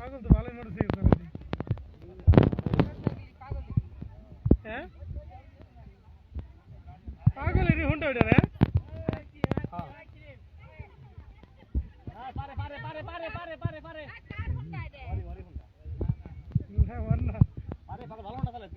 পাগল তো ভালোই মরেছে হ্যাঁ পাগল এটি হুন্ডা ওইটা রে পারে পারে পারে পারে পারে পারে পারে না ওর না পারে পারে ভালো না তাহলে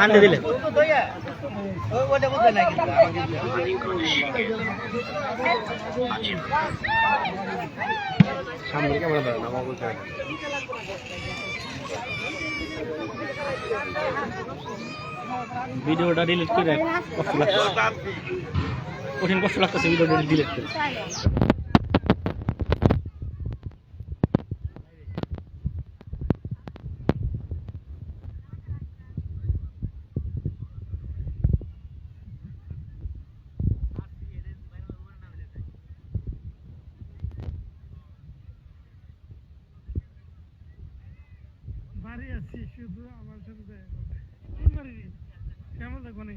হান্ডে দিলে। সামনে ক্যামেরা ধরে না আমার বলতে ভিডিওটা ডিলিট করে কঠিন কষ্ট লাগতেছে ভিডিওটা বাড়ি আছি আমার সাথে? কেমন দেখো নি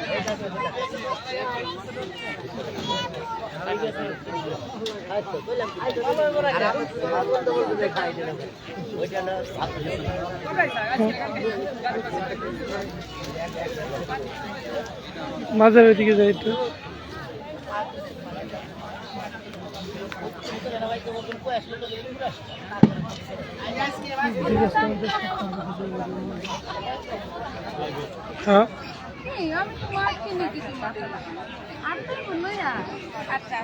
ওই করবে। মাজারের দিকে যাই তো হ্যাঁ কিনে কিছু আর তো বলল আচ্ছা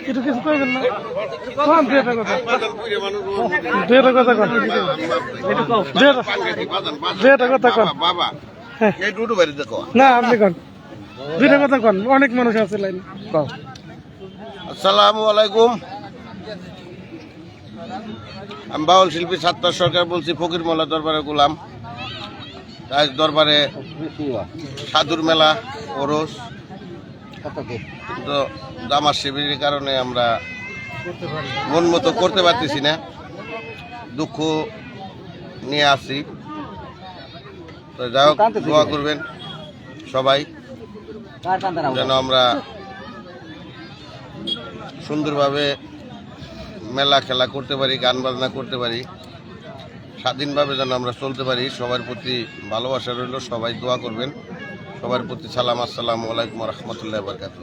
একটু কিছু করবেন না। কোন কথা। দুই কথা কন। কন। বাবা হ্যাঁ। এই দুটো দেখো না আপনি কন। দুইটা কথা কন। অনেক মানুষ আছে লাইন। কন আসসালামু আলাইকুম। আমি বাউল শিল্পী সাত্তার সরকার বলছি, ফকির মোল্লা দরবারে গোলাম। আজ দরবারে সাধুর মেলা, ওরস। তো দামার শিবিরের কারণে আমরা মন মতো করতে পারতেছি না। দুঃখ নিয়ে আসি তো যাই হোক, দোয়া করবেন সবাই। যেন আমরা সুন্দরভাবে মেলা খেলা করতে পারি গান বাজনা করতে পারি। স্বাধীনভাবে যেন আমরা চলতে পারি সবার প্রতি ভালোবাসা রইল সবাই দোয়া করবেন। সবার প্রতি সালাম আসসালামু আলাইকুম রহমতুল্লাহ বরকাত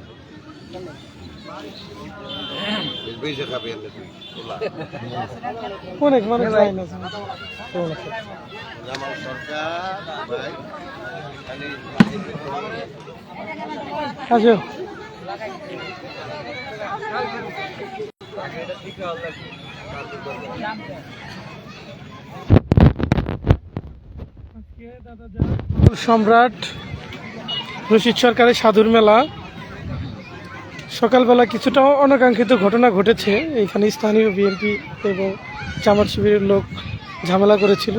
বেশি অনেক লাইন আছে। জামাল সরকার ভাই আসো। সম্রাট রশিদ সরকারের সাধুর মেলা। সকালবেলা কিছুটা অনাকাঙ্ক্ষিত ঘটনা ঘটেছে। এখানে স্থানীয় বিএনপি এবং জামাত শিবিরের লোক ঝামেলা করেছিল,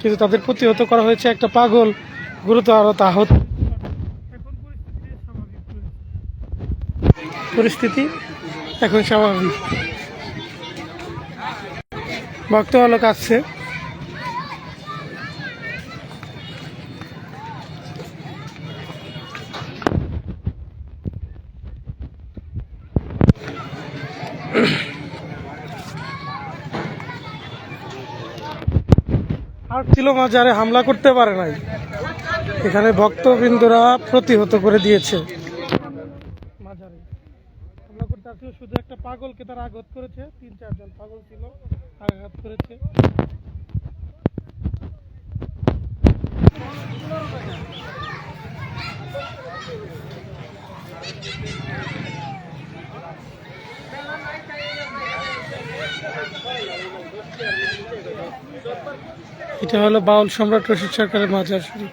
কিন্তু তাদের প্রতিহত করা হয়েছে একটা পাগল গুরুতর আহত। পরিস্থিতি এখন স্বাভাবিক। ভক্ত আলোক আসছে। আর ছিল মাজারে হামলা করতে পারে নাই। এখানে ভক্তবৃন্দরা প্রতিহত করে দিয়েছে। ছিল শুধু একটা পাগলকে তারা আঘাত করেছে, তিন চারজন পাগল ছিল, আঘাত করেছে। এটা হলো বাউল সম্রাট রশিদ সরকারের মাজার শরীফ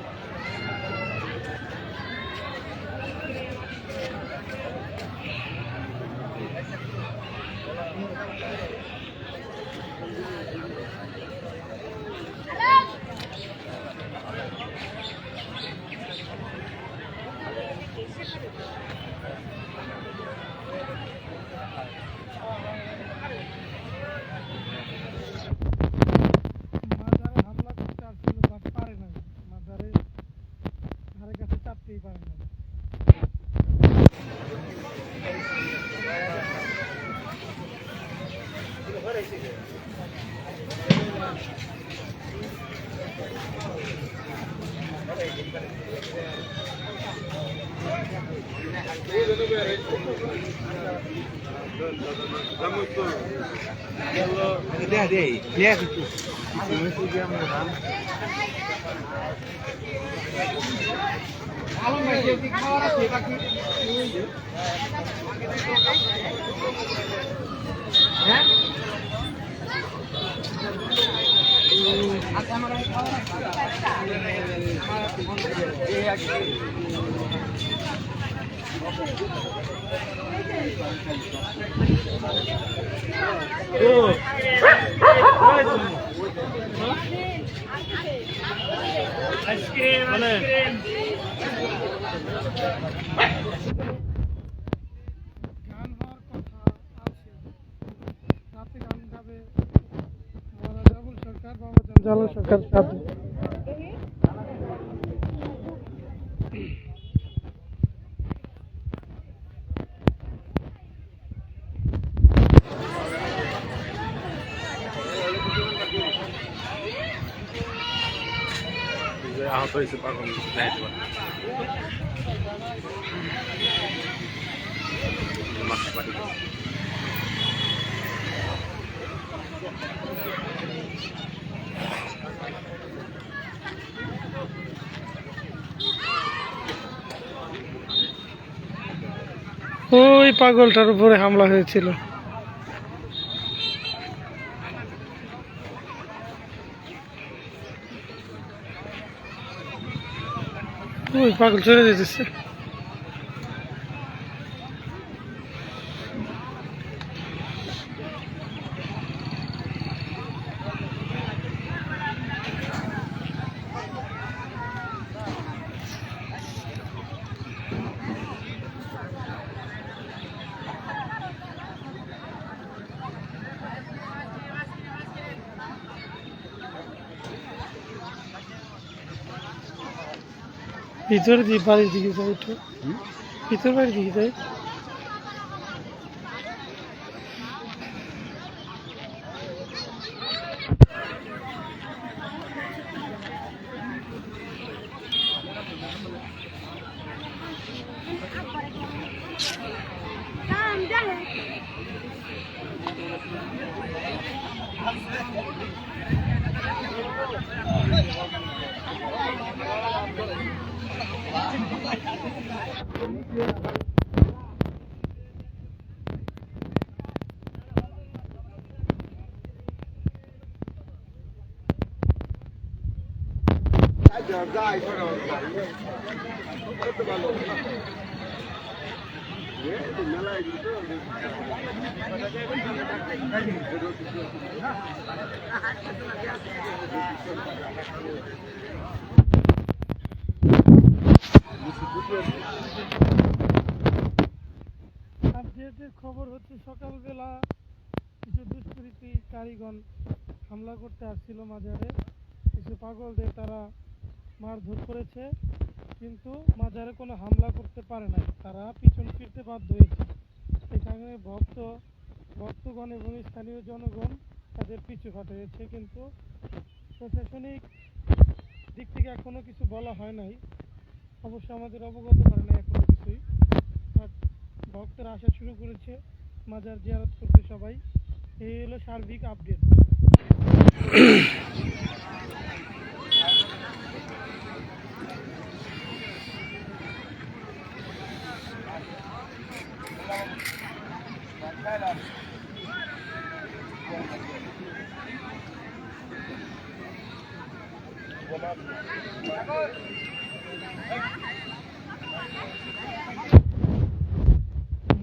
Ideia dele, crédito. Isso podia mudar. Alan, mas eu tenho que falar aqui, tá aqui. É? আচ্ছা আমরা খাওয়া গান হওয়ার কথা আছে রাতে গান গাবে আবুল সরকার বাবা জালাল সরকার ওই পাগলটার উপরে হামলা হয়েছিল। ওই পাগল চলে যেতেছে ভিতরে দিয়ে বাড়ির দিকে যাই একটু। ভিতর বাড়ির দিকে যাই। খবর হচ্ছে সকালবেলা কিছু দুষ্কৃতী কারিগণ হামলা করতে আসছিল মাজারে কিছু পাগলদের তারা মারধর করেছে, কিন্তু মাজারে কোনো হামলা করতে পারে নাই। তারা পিছন ফিরতে বাধ্য হয়েছে। এখানে ভক্ত, ভক্তগণ এবং স্থানীয় জনগণ তাদের পিছু হয়েছে কিন্তু প্রশাসনিক দিক থেকে এখনও কিছু বলা হয় নাই। অবশ্য আমাদের অবগত করে নাই এখনও কিছুই। ভক্তরা আসা শুরু করেছে মাজার জিয়ারত করতে সবাই। এই হলো সার্বিক আপডেট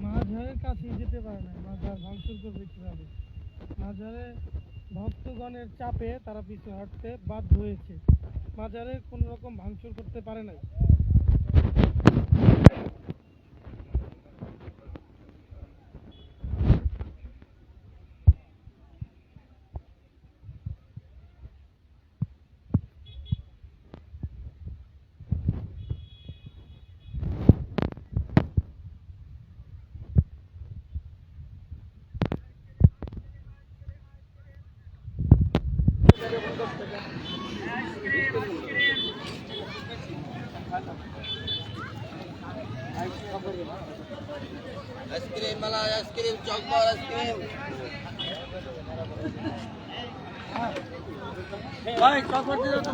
মাঝারের কাছেই যেতে পারে না, মাঝার ভাঙচুর করবে কীভাবে? মাঝারে ভক্তগণের চাপে তারা পিছু হাঁটতে বাধ্য হয়েছে। মাজারে কোনো রকম ভাঙচুর করতে পারে নাই ice cream malai ice cream chocbar ice cream ভাই চকলেট দিও তো